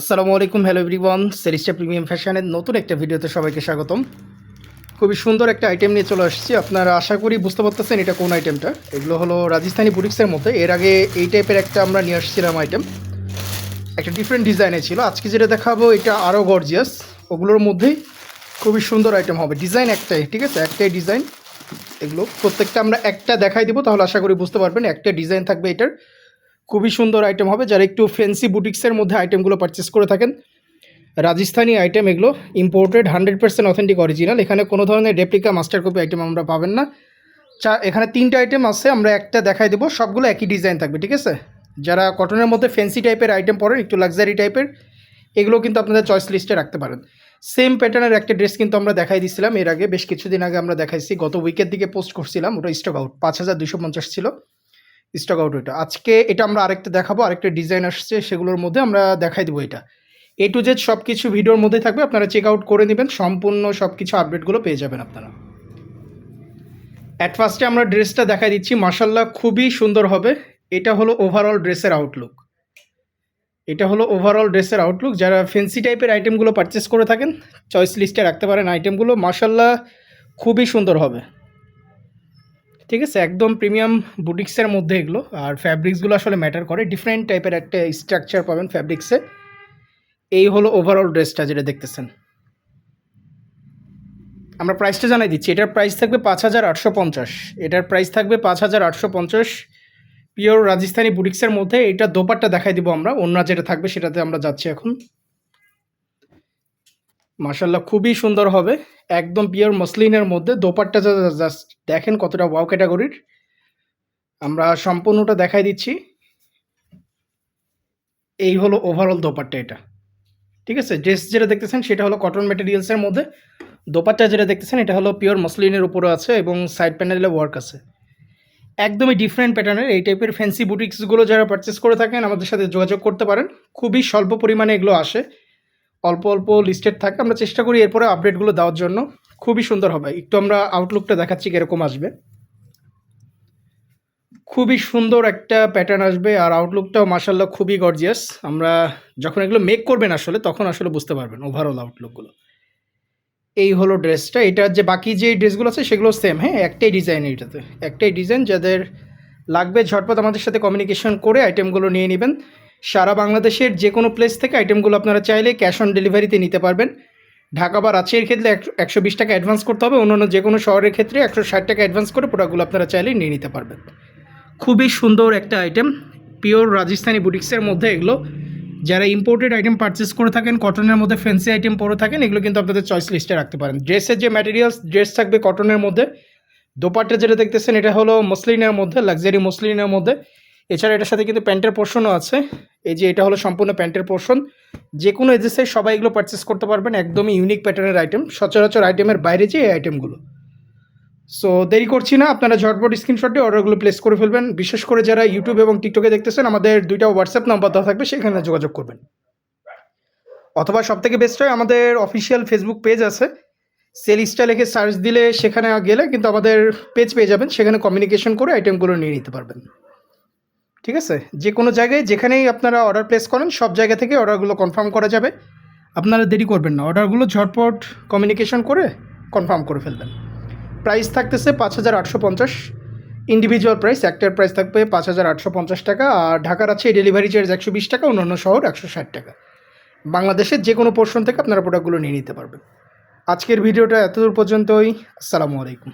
আসসালামু আলাইকুম hello everyone সেরিস্টা premium ফ্যাশনের নতুন একটা ভিডিওতে সবাইকে স্বাগতম। খুবই সুন্দর একটা আইটেম নিয়ে চলে আসছি। আপনারা আশা করি বুঝতে পারতেছেন এটা কোন আইটেমটা এগুলো হলো রাজস্থানি বুটিক্সের মধ্যে এর আগে এই টাইপের একটা আমরা নিয়ে আসছিলাম আইটেম একটা ডিফারেন্ট ডিজাইনে ছিল। আজকে যেটা দেখাবো, এটা আরও গর্জিয়াস ওগুলোর মধ্যেই খুবই সুন্দর আইটেম হবে। ডিজাইন একটাই, ঠিক আছে? একটাই ডিজাইন এগুলো প্রত্যেকটা আমরা একটা দেখাই দিব, তাহলে আশা করি বুঝতে পারবেন। একটা ডিজাইন থাকবে এটার। খুবই সুন্দর আইটেম হবে। যারা একটু ফ্যান্সি বুটিক্সের মধ্যে আইটেমগুলো পারচেস করে থাকেন, রাজস্থানি আইটেম এগুলো imported hundred percent authentic original এখানে কোনো ধরনের রেপ্লিকা মাস্টার কপি আইটেম আমরা পাবেন না। চা, এখানে তিনটা আইটেম আছে, আমরা একটা দেখাই দেবো। সবগুলো একই ডিজাইন থাকবে, ঠিক আছে? যারা কটনের মধ্যে ফ্যান্সি টাইপের আইটেম পরেন, একটু লাক্সারি টাইপের এগুলো কিন্তু আপনাদের চয়েস লিস্টে রাখতে পারেন। সেম প্যাটার্নের একটা ড্রেস কিন্তু আমরা দেখাই দিয়েছিলাম এর আগে, বেশ কিছুদিন আগে আমরা দেখাইছি। গত উইকের দিকে পোস্ট করছিলাম, ওটা স্টক আউট পাঁচ হাজার দুশো পঞ্চাশ ছিল। স্টক আউট ওইটা আজকে এটা আমরা আরেকটা দেখাবো, আরেকটা ডিজাইন আসছে, সেগুলোর মধ্যে আমরা দেখাই দেবো এটা। এ টু জেড সব কিছু ভিডিওর মধ্যে থাকবে, আপনারা চেক আউট করে নেবেন, সম্পূর্ণ সব কিছু আপডেটগুলো পেয়ে যাবেন আপনারা। অ্যাট ফার্স্টে আমরা ড্রেসটা দেখাই দিচ্ছি মার্শাল্লাহ খুবই সুন্দর হবে। এটা হলো ওভারঅল ড্রেসের আউটলুক এটা হলো ওভারঅল ড্রেসের আউটলুক যারা ফেন্সি টাইপের আইটেমগুলো পারচেস করে থাকেন চয়েস লিস্টে রাখতে পারেন আইটেমগুলো মার্শাল্লাহ খুবই সুন্দর হবে। ঠিক আছে, একদম প্রিমিয়াম বুটিক্সের মধ্যে এগুলো। আর ফ্যাব্রিক্সগুলো আসলে ম্যাটার করে। ডিফারেন্ট টাইপের একটা স্ট্রাকচার পাবেন ফ্যাব্রিক্সে এই হলো ওভারঅল ড্রেসটা যেটা দেখতেছেন। আমরা প্রাইসটা জানাই দিচ্ছি। এটার প্রাইস থাকবে পাঁচ হাজার আটশো পঞ্চাশ। এটার প্রাইস থাকবে পাঁচ হাজার আটশো পঞ্চাশ পিওর রাজস্থানি বুটিক্সের মধ্যে। এটা দোপারটা দেখাই দিব আমরা। অন্য যেটা থাকবে সেটাতে আমরা যাচ্ছি এখন। মার্শাল্লাহ খুবই সুন্দর হবে। একদম পিওর মসলিনের মধ্যে। দোপারটা জাস্ট দেখেন কতটা ওয়াও ক্যাটাগরির আমরা সম্পূর্ণটা দেখাই দিচ্ছি। এই হলো ওভারঅল দোপারটা এটা। ঠিক আছে? ড্রেস যেটা দেখতেছেন, সেটা হলো কটন ম্যাটেরিয়ালসের মধ্যে। দোপাট্টা যেটা দেখতেছেন, এটা হলো পিওর মসলিনের উপরে আছে এবং সাইড প্যানেলে ওয়ার্ক আছে। একদমই ডিফারেন্ট প্যাটার্নের এই টাইপের ফ্যান্সি বুটিক্সগুলো যারা পারচেস করে থাকেন, আমাদের সাথে যোগাযোগ করতে পারেন। খুবই স্বল্প পরিমাণে এগুলো আসে। অল্প অল্প লিস্টেড থাকে, আমরা চেষ্টা করি এরপরে আপডেটগুলো দেওয়ার জন্য। খুবই সুন্দর হবে একটু আমরা আউটলুকটা দেখাচ্ছি কীরকম আসবে। খুবই সুন্দর একটা প্যাটার্ন আসবে আর আউটলুকটাও মাসাল্লাহ খুবই গর্জিয়াস আমরা যখন এগুলো মেক করবেন আসলে, তখন আসলে বুঝতে পারবেন ওভারঅল আউটলুকগুলো এই হলো ড্রেসটা। এটার যে বাকি যে ড্রেসগুলো আছে, সেগুলো সেম হ্যাঁ? একটাই ডিজাইন এটাতে একটাই ডিজাইন যাদের লাগবে ঝটপট আমাদের সাথে কমিউনিকেশন করে আইটেমগুলো নিয়ে নেবেন। সারা বাংলাদেশের যে কোনো প্লেস থেকে আইটেমগুলো আপনারা চাইলে ক্যাশ অন ডেলিভারিতে নিতে পারবেন। ঢাকা বা রাজশাহীর ক্ষেত্রে একশো বিশ টাকা অ্যাডভান্স করতে হবে, অন্যান্য যে কোনো শহরের ক্ষেত্রে একশো ষাট টাকা অ্যাডভান্স করে প্রোডাক্টগুলো আপনারা চাইলে নিয়ে নিতে পারবেন। খুবই সুন্দর একটা আইটেম পিওর রাজস্থানি বুটিক্সের মধ্যে এগুলো। যারা ইম্পোর্টেড আইটেম পারচেস করে থাকেন কটনের মধ্যে ফ্যান্সি আইটেম পরে থাকেন, এগুলো কিন্তু আপনাদের চয়েস লিস্টে রাখতে পারেন। ড্রেসের যে ম্যাটেরিয়ালস ড্রেস থাকবে কটনের মধ্যে। দোপাট্টা যেটা দেখতেছেন, এটা হলো মসলিনের মধ্যে লাক্সারি মসলিনের মধ্যে। এছাড়া এটার সাথে কিন্তু প্যান্টের পোর্শনও আছে। এই যে এটা হলো সম্পূর্ণ প্যান্টের পোর্শন। যে কোনো এজেসে সবাই এগুলো পারচেস করতে পারবেন। একদমই ইউনিক প্যাটার্নের আইটেম সচরাচর আইটেমের বাইরে যে এই আইটেমগুলো সো দেরি করছি না, আপনারা ঝটপট স্ক্রিনশটে অর্ডারগুলো প্লেস করে ফেলবেন। বিশেষ করে যারা ইউটিউব এবং টিকটকে দেখতেছেন, আমাদের দুইটা হোয়াটসঅ্যাপ নাম্বার দেওয়া থাকবে, সেখানে যোগাযোগ করবেন। অথবা সব থেকে বেস্ট হয়, আমাদের অফিসিয়াল ফেসবুক পেজ আছে। সেল স্টাইল লিখে সার্চ দিলে সেখানে গেলে কিন্তু আমাদের পেজ পেয়ে যাবেন। সেখানে কমিউনিকেশন করে আইটেমগুলো নিয়ে নিতে পারবেন। ঠিক আছে? যে কোনো জায়গায় যেখানেই আপনারা অর্ডার প্লেস করেন, সব জায়গা থেকে অর্ডারগুলো কনফার্ম করা যাবে। আপনারা দেরি করবেন না। অর্ডারগুলো ঝটপট কমিউনিকেশন করে কনফার্ম করে ফেলবেন। প্রাইস থাকতেছে পাঁচ হাজার আটশো পঞ্চাশ। ইন্ডিভিজুয়াল প্রাইস একটার প্রাইস থাকবে পাঁচ হাজার আটশো পঞ্চাশ টাকা। আর ঢাকার আছে ডেলিভারি চার্জ একশো বিশ টাকা, অন্যান্য শহর একশো ষাট টাকা। বাংলাদেশের যে কোনো পোর্শন থেকে আপনারা প্রোডাক্টগুলো নিয়ে নিতে পারবেন। আজকের ভিডিওটা এতদূর পর্যন্তই। আসসালামু আলাইকুম।